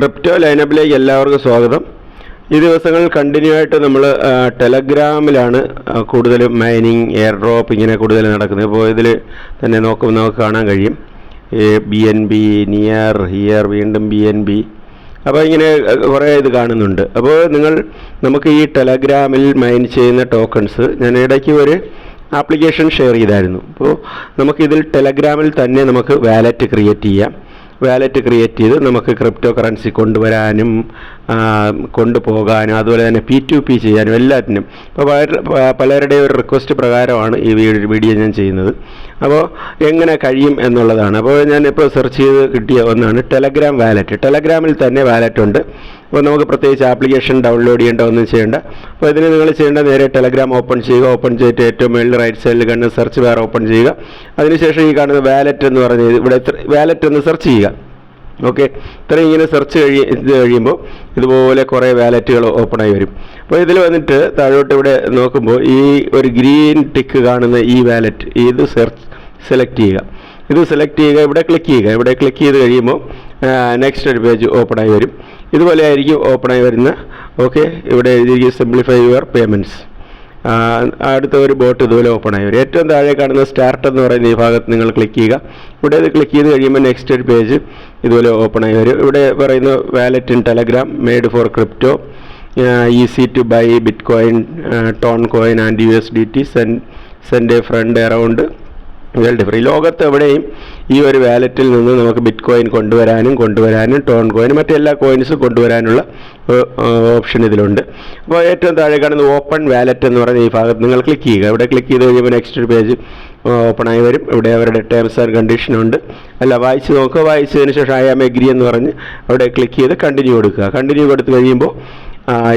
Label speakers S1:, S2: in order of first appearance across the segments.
S1: Crypto ലൈനപ്പിലേക്ക് എല്ലാവർക്കും സ്വാഗതം. ഈ ദിവസങ്ങൾ കണ്ടിന്യൂ ആയിട്ട് നമ്മൾ ടെലഗ്രാമിലാണ് കൂടുതലും മൈനിങ് എയർ ഡ്രോപ്പ് ഇങ്ങനെ കൂടുതൽ നടക്കുന്നത്. ഇപ്പോൾ ഇതിൽ തന്നെ നോക്കുമ്പോൾ നമുക്ക് കാണാൻ കഴിയും. B N B near here വീണ്ടും ബി എൻ ബി അപ്പോൾ ഇങ്ങനെ കുറേ ഇത് കാണുന്നുണ്ട്. അപ്പോൾ നിങ്ങൾ നമുക്ക് ഈ ടെലഗ്രാമിൽ മൈൻ ചെയ്യുന്ന ടോക്കൺസ് ഞാൻ ഇടയ്ക്ക് ഒരു ആപ്ലിക്കേഷൻ ഷെയർ ചെയ്തായിരുന്നു. അപ്പോൾ നമുക്കിതിൽ ടെലഗ്രാമിൽ തന്നെ നമുക്ക് വാലറ്റ് ക്രിയേറ്റ് ചെയ്യാം. വാലറ്റ് ക്രിയേറ്റ് ചെയ്ത് നമുക്ക് ക്രിപ്റ്റോ കറൻസി കൊണ്ടുവരാനും കൊണ്ടുപോകാനും അതുപോലെ തന്നെ പി ടു പി ചെയ്യാനും എല്ലാറ്റിനും. ഇപ്പോൾ പലരുടെയും ഒരു റിക്വസ്റ്റ് പ്രകാരമാണ് ഈ വീഡിയോ ഞാൻ ചെയ്യുന്നത്. അപ്പോൾ എങ്ങനെ കഴിയും എന്നുള്ളതാണ്. അപ്പോൾ ഞാൻ ഇപ്പോൾ സെർച്ച് ചെയ്ത് കിട്ടിയ ഒന്നാണ് ടെലഗ്രാം വാലറ്റ് ടെലഗ്രാമിൽ തന്നെ വാലറ്റ് ഉണ്ട്. അപ്പോൾ നമുക്ക് പ്രത്യേകിച്ച് ആപ്ലിക്കേഷൻ ഡൗൺലോഡ് ചെയ്യേണ്ട ഒന്നും ചെയ്യേണ്ട. അപ്പോൾ ഇതിന് നിങ്ങൾ ചെയ്യേണ്ട നേരെ ടെലഗ്രാം ഓപ്പൺ ചെയ്യുക. ഓപ്പൺ ചെയ്തിട്ട് ഏറ്റവും മുകളിൽ റൈറ്റ് സൈഡിൽ കണ്ട് സെർച്ച് ബാർ ഓപ്പൺ ചെയ്യുക. അതിനുശേഷം ഈ കാണുന്ന വാലറ്റ് എന്ന് പറഞ്ഞ് ഇവിടെ വാലറ്റ് എന്ന് സെർച്ച് ചെയ്യുക. ഓക്കെ ഇത്രയും ഇങ്ങനെ സെർച്ച് കഴി ഇത് കഴിയുമ്പോൾ ഇതുപോലെ കുറേ വാലറ്റുകൾ ഓപ്പണായി വരും. അപ്പോൾ ഇതിൽ വന്നിട്ട് താഴോട്ട് ഇവിടെ നോക്കുമ്പോൾ ഈ ഒരു ഗ്രീൻ ടിക്ക് കാണുന്ന ഈ വാലറ്റ് ഇത് സെർച്ച് സെലക്ട് ചെയ്യുക. ഇത് സെലക്ട് ചെയ്യുക ഇവിടെ ക്ലിക്ക് ചെയ്യുക. ഇവിടെ ക്ലിക്ക് ചെയ്ത് കഴിയുമ്പോൾ നെക്സ്റ്റ് ഒരു പേജ് ഓപ്പണായി വരും. ഇതുപോലെ ആയിരിക്കും ഓപ്പണായി വരുന്ന. ഓക്കെ ഇവിടെ എഴുതിയിരിക്കും സിംപ്ലിഫൈ യുവർ പേയ്മെന്റ്സ് അടുത്ത ഒരു ബോട്ട് ഇതുപോലെ ഓപ്പൺ ആയി വരും. ഏറ്റവും താഴെ കാണുന്ന സ്റ്റാർട്ട് എന്ന് പറയുന്ന ഈ ഭാഗത്ത് നിങ്ങൾ ക്ലിക്ക് ചെയ്യുക. ഇവിടെ ഇത് ക്ലിക്ക് ചെയ്ത് കഴിയുമ്പോൾ നെക്സ്റ്റ് ഒരു പേജ് ഇതുപോലെ ഓപ്പൺ ആയി വരും. ഇവിടെ പറയുന്ന wallet in Telegram made for crypto easy to buy bitcoin Toncoin and U S D T send send a friend around world free ലോകത്ത് എവിടെയും ഈ ഒരു വാലറ്റിൽ നിന്ന് നമുക്ക് ബിറ്റ് കോയിൻ കൊണ്ടുവരാനും കൊണ്ടുവരാനും ടോൺ കോയിൻ മറ്റെല്ലാ കോയിൻസും കൊണ്ടുവരാനുള്ള ഓപ്ഷൻ ഇതിലുണ്ട്. അപ്പോൾ ഏറ്റവും താഴെ കാണുന്ന ഓപ്പൺ വാലറ്റ് എന്ന് പറയുന്ന ഈ ഭാഗത്ത് നിങ്ങൾ ക്ലിക്ക് ചെയ്യുക. ഇവിടെ ക്ലിക്ക് ചെയ്ത് കഴിയുമ്പോൾ നെക്സ്റ്റ് പേജ് ഓപ്പൺ ആയി വരും. ഇവിടെ അവരുടെ ടേംസ് ആൻഡ് കണ്ടീഷൻ ഉണ്ട്. അല്ല വായിച്ച് നോക്കുക. വായിച്ചതിന് ശേഷം ഐ ആം എഗ്രി എന്ന് പറഞ്ഞ് അവിടെ ക്ലിക്ക് ചെയ്ത് കണ്ടിന്യൂ കൊടുക്കുക. കണ്ടിന്യൂ കൊടുത്ത് കഴിയുമ്പോൾ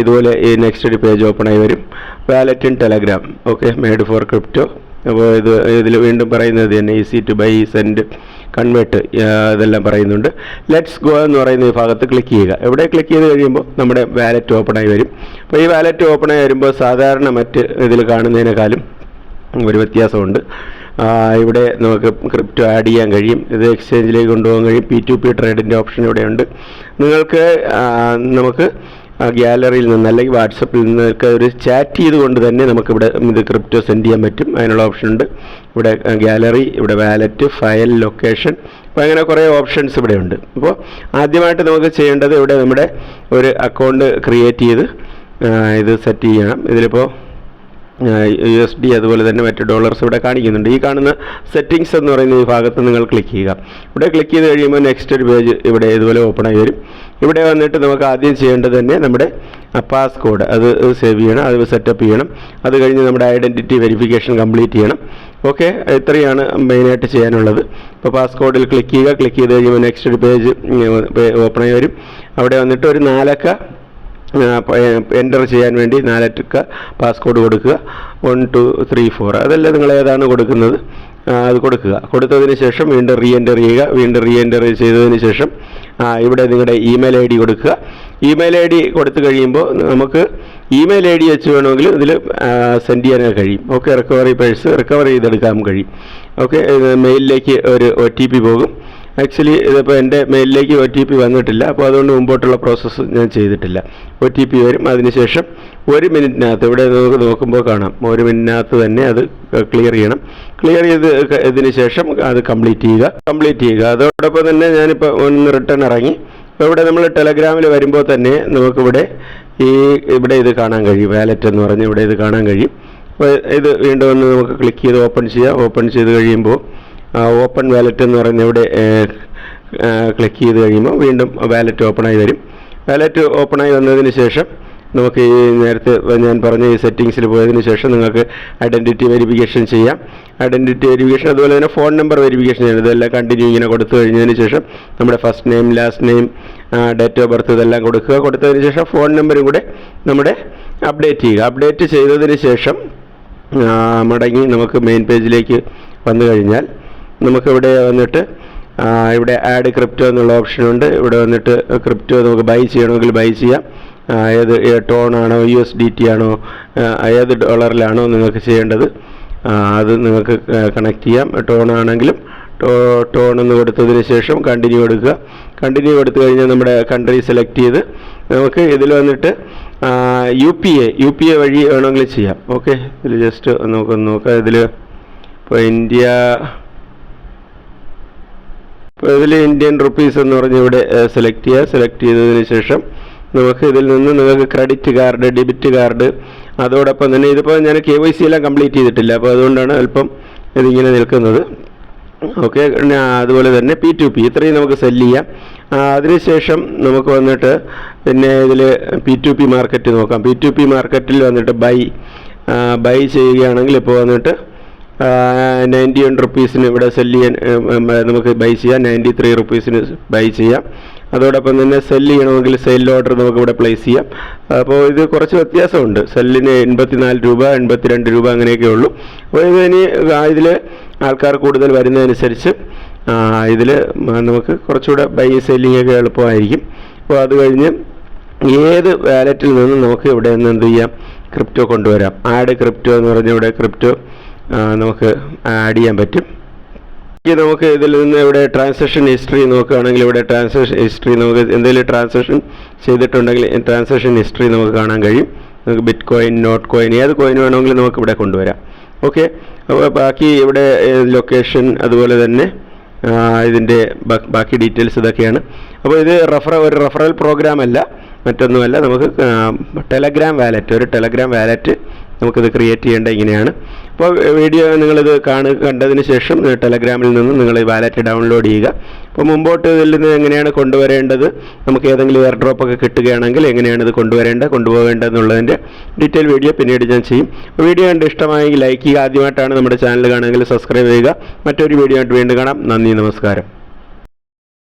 S1: ഇതുപോലെ ഈ നെക്സ്റ്റ് പേജ് ഓപ്പൺ ആയി വരും. Wallet in Telegram okay made for crypto അപ്പോൾ ഇത് ഇതിൽ വീണ്ടും പറയുന്നത് തന്നെ easy to buy send convert ഇതെല്ലാം പറയുന്നുണ്ട്. ലെറ്റ്സ് ഗോ എന്ന് പറയുന്ന ഈ ഭാഗത്ത് ക്ലിക്ക് ചെയ്യുക. എവിടെ ക്ലിക്ക് ചെയ്ത് കഴിയുമ്പോൾ നമ്മുടെ വാലറ്റ് ഓപ്പണായി വരും. അപ്പോൾ ഈ വാലറ്റ് ഓപ്പണായി വരുമ്പോൾ സാധാരണ മറ്റ് ഇതിൽ കാണുന്നതിനേക്കാളും ഒരു വ്യത്യാസമുണ്ട്. ഇവിടെ നമുക്ക് ക്രിപ്റ്റോ ആഡ് ചെയ്യാൻ കഴിയും. ഇത് എക്സ്ചേഞ്ചിലേക്ക് കൊണ്ടുപോകാൻ കഴിയും. പി ടു പി ട്രേഡിന്റെ ഓപ്ഷൻ ഇവിടെയുണ്ട്. നിങ്ങൾക്ക് നമുക്ക് ഗ്യാലറിയിൽ നിന്ന് അല്ലെങ്കിൽ വാട്സപ്പിൽ നിന്നൊക്കെ ഒരു ചാറ്റ് ചെയ്തുകൊണ്ട് തന്നെ നമുക്കിവിടെ ഇത് ക്രിപ്റ്റോ സെൻഡ് ചെയ്യാൻ പറ്റും. അതിനുള്ള ഓപ്ഷൻ ഉണ്ട്. ഇവിടെ ഗ്യാലറി ഇവിടെ വാലറ്റ് ഫയൽ ലൊക്കേഷൻ അപ്പോൾ അങ്ങനെ കുറേ ഓപ്ഷൻസ് ഇവിടെ ഉണ്ട്. അപ്പോൾ ആദ്യമായിട്ട് നമുക്ക് ചെയ്യേണ്ടത് ഇവിടെ നമ്മുടെ ഒരു അക്കൗണ്ട് ക്രിയേറ്റ് ചെയ്ത് ഇത് സെറ്റ് ചെയ്യണം. ഇതിലിപ്പോൾ യു എസ് ഡി അതുപോലെ തന്നെ മറ്റ് ഡോളേഴ്സ് ഇവിടെ കാണിക്കുന്നുണ്ട്. ഈ കാണുന്ന സെറ്റിങ്സ് എന്ന് പറയുന്ന ഈ ഭാഗത്ത് നിങ്ങൾ ക്ലിക്ക് ചെയ്യുക. ഇവിടെ ക്ലിക്ക് ചെയ്ത് കഴിയുമ്പോൾ നെക്സ്റ്റ് ഒരു പേജ് ഇവിടെ ഇതുപോലെ ഓപ്പൺ ആയി വരും. ഇവിടെ വന്നിട്ട് നമുക്ക് ആദ്യം ചെയ്യേണ്ടത് തന്നെ നമ്മുടെ പാസ് കോഡ് അത് സേവ് ചെയ്യണം അത് സെറ്റപ്പ് ചെയ്യണം. അത് കഴിഞ്ഞ് നമ്മുടെ ഐഡന്റിറ്റി വെരിഫിക്കേഷൻ കംപ്ലീറ്റ് ചെയ്യണം. ഓക്കെ ഇത്രയാണ് മെയിനായിട്ട് ചെയ്യാനുള്ളത്. ഇപ്പോൾ പാസ് കോഡിൽ ക്ലിക്ക് ചെയ്യുക. ക്ലിക്ക് ചെയ്ത് കഴിയുമ്പോൾ നെക്സ്റ്റ് ഒരു പേജ് ഓപ്പൺ ആയി വരും. അവിടെ വന്നിട്ട് ഒരു നാലക്ക എന്റർ ചെയ്യാൻ വേണ്ടി നാലറ്റക്ക പാസ്കോഡ് കൊടുക്കുക. വൺ ടു ത്രീ ഫോർ അതല്ല നിങ്ങൾ ഏതാണ് കൊടുക്കുന്നത്? അത് കൊടുക്കുക. കൊടുത്തതിന് ശേഷം വീണ്ടും റീ എന്റർ ചെയ്യുക. വീണ്ടും റീ എന്റർ ചെയ്തതിന് ശേഷം ഇവിടെ നിങ്ങളുടെ ഇമെയിൽ ഐ ഡി കൊടുക്കുക. ഇമെയിൽ ഐ ഡി കൊടുത്തു കഴിയുമ്പോൾ നമുക്ക് ഇമെയിൽ ഐ ഡി വെച്ച് വേണമെങ്കിൽ ഇതിൽ സെൻഡ് ചെയ്യാനൊക്കെ കഴിയും. ഓക്കെ റിക്കവറി പേഴ്സ് റിക്കവർ ചെയ്തെടുക്കാൻ കഴിയും. ഓക്കെ മെയിലിലേക്ക് ഒരു ഒ ടി പി പോകും. ആക്ച്വലി ഇതിപ്പോൾ എന്റെ മെയിലിലേക്ക് ഒ ടി പി വന്നിട്ടില്ല. അപ്പോൾ അതുകൊണ്ട് മുമ്പോട്ടുള്ള പ്രോസസ്സ് ഞാൻ ചെയ്തിട്ടില്ല. ഒ ടി പി വരും. അതിനുശേഷം ഒരു മിനിറ്റിനകത്ത് ഇവിടെ നമുക്ക് നോക്കുമ്പോൾ കാണാം. ഒരു മിനിറ്റിനകത്ത് തന്നെ അത് ക്ലിയർ ചെയ്യണം. ക്ലിയർ ചെയ്ത് ഇതിന് ശേഷം അത് കംപ്ലീറ്റ് ചെയ്യുക. കംപ്ലീറ്റ് ചെയ്യുക. അതോടൊപ്പം തന്നെ ഞാനിപ്പോൾ ഒന്ന് റിട്ടേൺ ഇറങ്ങി. അപ്പോൾ ഇവിടെ നമ്മൾ ടെലഗ്രാമിൽ വരുമ്പോൾ തന്നെ നമുക്കിവിടെ ഈ ഇവിടെ ഇത് കാണാൻ കഴിയും. വാലറ്റ് എന്ന് പറഞ്ഞ് ഇവിടെ ഇത് കാണാൻ കഴിയും. ഇത് വീണ്ടും ഒന്ന് നമുക്ക് ക്ലിക്ക് ചെയ്ത് ഓപ്പൺ ചെയ്യാം. ഓപ്പൺ ചെയ്ത് കഴിയുമ്പോൾ ഓപ്പൺ വാലറ്റ് എന്ന് പറയുന്ന ഇവിടെ ക്ലിക്ക് ചെയ്ത് കഴിയുമ്പോൾ വീണ്ടും വാലറ്റ് ഓപ്പണായി വരും. വാലറ്റ് ഓപ്പണായി വന്നതിന് ശേഷം നമുക്ക് ഈ നേരത്തെ ഞാൻ പറഞ്ഞ ഈ സെറ്റിങ്സിൽ പോയതിന് ശേഷം നിങ്ങൾക്ക് ഐഡന്റിറ്റി വെരിഫിക്കേഷൻ ചെയ്യാം. ഐഡന്റിറ്റി വെരിഫിക്കേഷൻ അതുപോലെ തന്നെ ഫോൺ നമ്പർ വെരിഫിക്കേഷൻ ചെയ്യണം. ഇതെല്ലാം കണ്ടിന്യൂ ഇങ്ങനെ കൊടുത്തു കഴിഞ്ഞതിന് ശേഷം നമ്മുടെ first name last name date of birth ഇതെല്ലാം കൊടുക്കുക. കൊടുത്തതിന് ശേഷം ഫോൺ നമ്പറും കൂടെ നമ്മുടെ അപ്ഡേറ്റ് ചെയ്യുക. അപ്ഡേറ്റ് ചെയ്തതിന് ശേഷം മടങ്ങി നമുക്ക് മെയിൻ പേജിലേക്ക് വന്നു കഴിഞ്ഞാൽ നമുക്കിവിടെ വന്നിട്ട് ഇവിടെ ആഡ് ക്രിപ്റ്റോ എന്നുള്ള ഓപ്ഷനുണ്ട് ഇവിടെ വന്നിട്ട് ക്രിപ്റ്റോ നമുക്ക് ബൈ ചെയ്യണമെങ്കിൽ ബൈ ചെയ്യാം. ഏത് ടോൺ ആണോ യു എസ് ഡി ടി ആണോ ഏത് ഡോളറിലാണോ നിങ്ങൾക്ക് ചെയ്യേണ്ടത് അത് നിങ്ങൾക്ക് കണക്ട് ചെയ്യാം. ടോൺ ആണെങ്കിലും ടോൺ എന്ന് കൊടുത്തതിന് ശേഷം കണ്ടിന്യൂ കൊടുക്കുക കണ്ടിന്യൂ കൊടുത്തു കഴിഞ്ഞാൽ നമ്മുടെ കൺട്രി സെലക്ട് ചെയ്ത് നമുക്ക് ഇതിൽ വന്നിട്ട് U P A U P A വഴി വേണമെങ്കിൽ ചെയ്യാം. ഓക്കെ ഇതിൽ ജസ്റ്റ് നമുക്കൊന്ന് നോക്കാം ഇതിൽ ഇപ്പോൾ ഇന്ത്യ ഇപ്പോൾ ഇതിൽ ഇന്ത്യൻ റുപ്പീസ് എന്ന് പറഞ്ഞ് ഇവിടെ സെലക്ട് ചെയ്യുക സെലക്ട് ചെയ്തതിന് ശേഷം നമുക്ക് ഇതിൽ നിന്ന് നിങ്ങൾക്ക് ക്രെഡിറ്റ് കാർഡ് ഡെബിറ്റ് കാർഡ് അതോടൊപ്പം തന്നെ ഇതിപ്പോൾ ഞാൻ കെ വൈ സി എല്ലാം കംപ്ലീറ്റ് ചെയ്തിട്ടില്ല. അപ്പോൾ അതുകൊണ്ടാണ് അല്പം ഇതിങ്ങനെ നിൽക്കുന്നത്. ഓക്കെ അതുപോലെ തന്നെ പി ടു പി ഇത്രയും നമുക്ക് സെല്ല് ചെയ്യാം. അതിനുശേഷം നമുക്ക് വന്നിട്ട് പിന്നെ ഇതിൽ പി ടു പി മാർക്കറ്റ് നോക്കാം. പി ടു പി മാർക്കറ്റിൽ വന്നിട്ട് ബൈ ബൈ ചെയ്യുകയാണെങ്കിൽ ഇപ്പോൾ വന്നിട്ട് നയന്റി വൺ റുപ്പീസിന് ഇവിടെ സെൽ ചെയ്യാൻ നമുക്ക് ബൈ ചെയ്യാം. നയന്റി ത്രീ റുപ്പീസിന് ബൈ ചെയ്യാം. അതോടൊപ്പം തന്നെ സെല്ല് ചെയ്യണമെങ്കിൽ സെൽ ഓർഡർ നമുക്ക് ഇവിടെ പ്ലേസ് ചെയ്യാം. അപ്പോൾ ഇത് കുറച്ച് വ്യത്യാസമുണ്ട്. സെല്ലിന് എൺപത്തിനാല് രൂപ എൺപത്തിരണ്ട് രൂപ അങ്ങനെയൊക്കെ ഉള്ളൂ. അപ്പോൾ ഇത് ഇനി ഇതിൽ ആൾക്കാർ കൂടുതൽ വരുന്നതനുസരിച്ച് ഇതിൽ നമുക്ക് കുറച്ചുകൂടെ ബൈ സെല്ലിംഗ് ഒക്കെ എളുപ്പമായിരിക്കും. അപ്പോൾ അത് കഴിഞ്ഞ് ഏത് വാലറ്റിൽ നിന്നും നമുക്ക് ഇവിടെ നിന്ന് എന്ത് ചെയ്യാം? ക്രിപ്റ്റോ കൊണ്ടുവരാം. ആഡ് ക്രിപ്റ്റോ എന്ന് പറഞ്ഞ ഇവിടെ ക്രിപ്റ്റോ നമുക്ക് ആഡ് ചെയ്യാൻ പറ്റും. ഇനി നമുക്ക് ഇതിൽ നിന്ന് ഇവിടെ ട്രാൻസാക്ഷൻ ഹിസ്റ്ററി നോക്കുകയാണെങ്കിൽ ഇവിടെ ട്രാൻസാക്ഷൻ ഹിസ്റ്ററി നമുക്ക് എന്തെങ്കിലും ട്രാൻസാക്ഷൻ ചെയ്തിട്ടുണ്ടെങ്കിൽ ട്രാൻസാക്ഷൻ ഹിസ്റ്ററി നമുക്ക് കാണാൻ കഴിയും. നമുക്ക് ബിറ്റ് കോയിൻ നോട്ട് കോയിൻ ഏത് കോയിൻ വേണമെങ്കിലും നമുക്ക് ഇവിടെ കൊണ്ടുവരാം. ഓക്കെ അപ്പോൾ ബാക്കി ഇവിടെ ലൊക്കേഷൻ അതുപോലെ തന്നെ ഇതിന്റെ ബാക്കി ഡീറ്റെയിൽസ് ഇതൊക്കെയാണ്. അപ്പോൾ ഇത് റെഫർ ഒരു റെഫറൽ പ്രോഗ്രാം അല്ല. മറ്റൊന്നുമല്ല നമുക്ക് ടെലഗ്രാം വാലറ്റ് ഒരു ടെലഗ്രാം വാലറ്റ് നമുക്കിത് ക്രിയേറ്റ് ചെയ്യേണ്ട ഇങ്ങനെയാണ്. അപ്പോൾ വീഡിയോ നിങ്ങളിത് കാണുക കണ്ടതിന് ശേഷം ടെലഗ്രാമിൽ നിന്ന് നിങ്ങൾ ഈ വാലറ്റ് ഡൗൺലോഡ് ചെയ്യുക. അപ്പോൾ മുമ്പോട്ട് ഇതിൽ നിന്ന് എങ്ങനെയാണ് കൊണ്ടുവരേണ്ടത്? നമുക്ക് ഏതെങ്കിലും എയർ ഡ്രോപ്പൊക്കെ കിട്ടുകയാണെങ്കിൽ എങ്ങനെയാണ് ഇത് കൊണ്ടുവരേണ്ടത് കൊണ്ടുപോകേണ്ടത് എന്നുള്ളതിന്റെ ഡീറ്റെയിൽ വീഡിയോ പിന്നീട് ഞാൻ ചെയ്യും. വീഡിയോ കണ്ട് ഇഷ്ടമായെങ്കിൽ ലൈക്ക് ചെയ്യുക. ആദ്യമായിട്ടാണ് നമ്മുടെ ചാനൽ കാണുമെങ്കിൽ സബ്സ്ക്രൈബ് ചെയ്യുക. മറ്റൊരു വീഡിയോ ആയിട്ട് വീണ്ടും കാണാം. നന്ദി നമസ്കാരം.